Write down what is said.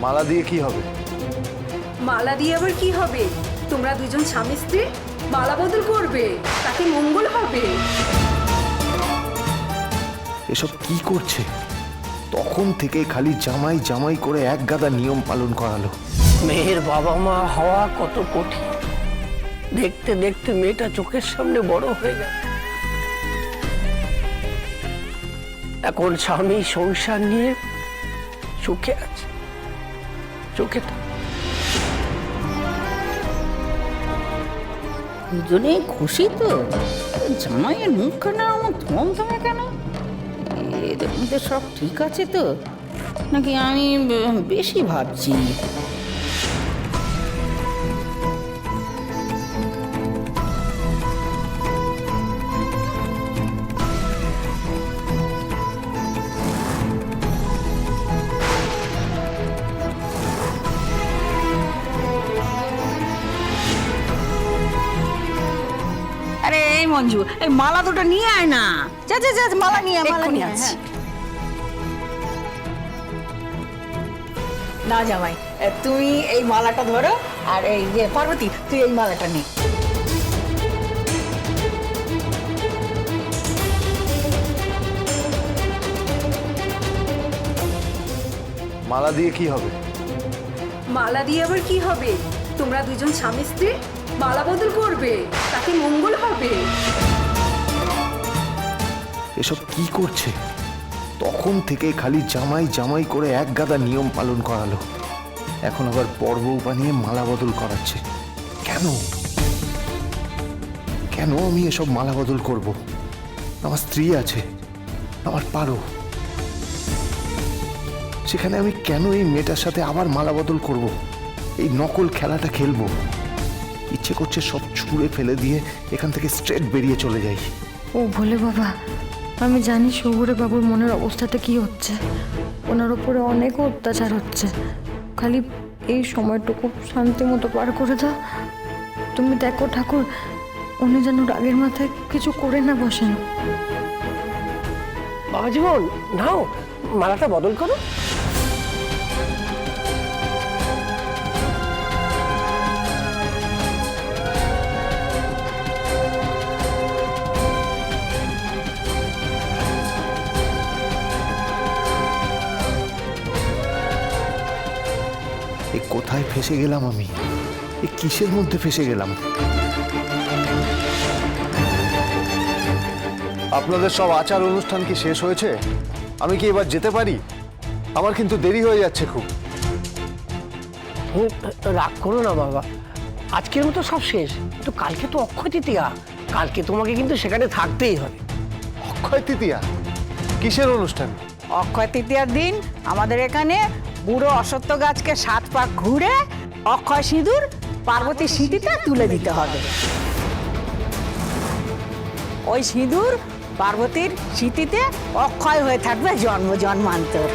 মালা দিয়ে কি হবে? মালা দিয়ে আবার কি হবে? তোমরা দুজন স্বামী স্ত্রী মালা বদল করবে তাতে মঙ্গল হবে। এসব কি করছে? তখন থেকে খালি জামাই জামাই করে এক গাদা নিয়ম পালন করালো। মেয়ের বাবা মা হওয়া কত কঠিন। দেখতে দেখতে মেয়েটা চোখের সামনে বড় হয়ে গেল। এখন স্বামী সংসার নিয়ে সুখে আছে। সুখে দুজনে খুশি তো? জামাইয়ের মুখখানা আমার থমথমে কেন? এদের মধ্যে সব ঠিক আছে তো? নাকি আমি বেশি ভাবছি? এই মঞ্জু এই মালা দুটো নিয়ে আয় না। যা যা যা মালা নিয়ে মালা নিয়ে আনছি। হ্যাঁ। না জামাই তুমি এই মালাটা ধরো আর এই যে পার্বতী তুই এই মালাটা নে। মালা দিয়ে কি হবে? মালা দিয়ে আবার কি হবে? তোমরা দুজন স্বামী স্ত্রী? মালা বদল করবে তাতে মঙ্গল হবে। এসব কি করছে? তখন থেকে খালি জামাই জামাই করে এক গাদা নিয়ম পালন করালো। এখন আবার বউ বানিয়ে মালা বদল করাচ্ছে। কেন? কেন আমি এসব মালা বদল করব? আমার স্ত্রী আছে, আমার পারো। সেখানে আমি কেন এই মেয়েটার সাথে আবার মালা বদল করব? এই নকল খেলাটা খেলব। ইচ্ছে করছে সব ছুঁড়ে ফেলে দিয়ে এখান থেকে স্ট্রেট বেরিয়ে চলে যাই। ও ভোলে বাবা আমি জানি সৌরে বাবুর মনের অবস্থাটা কি হচ্ছে। ওনার উপরে অনেক অত্যাচার হচ্ছে। খালি এই সময়টুকু শান্তি মতো পার করে দাও। তুমি দেখো ঠাকুর উনি যেন রাগের মাথায় কিছু করে না বসেন। বাবা জীবন নাও মালাটা বদল করো। এ কোথায় ফেসে গেলাম আমি? এ কিসের মধ্যে ফেসে গেলাম? আপনাদের সব আচার অনুষ্ঠান কি শেষ হয়েছে? আমি কি এবার যেতে পারি? আমার কিন্তু দেরি হয়ে যাচ্ছে খুব। রাগ করো না বাবা। আজকের মতো সব শেষ। কিন্তু কালকে তো অক্ষয় তৃতীয়া। কালকে তোমাকে কিন্তু সেখানে থাকতেই হবে। অক্ষয় তৃতীয়া? কিসের অনুষ্ঠান? অক্ষয় তৃতীয়ার দিন আমাদের এখানে বুড়ো অসত্য গাছকে সাত পাক ঘুরে অক্ষয় সিঁদুর পার্বতীর স্মৃতিটা তুলে দিতে হবে। ওই সিঁদুর পার্বতীর স্মৃতিতে অক্ষয় হয়ে থাকবে জন্ম জন্মান্তর।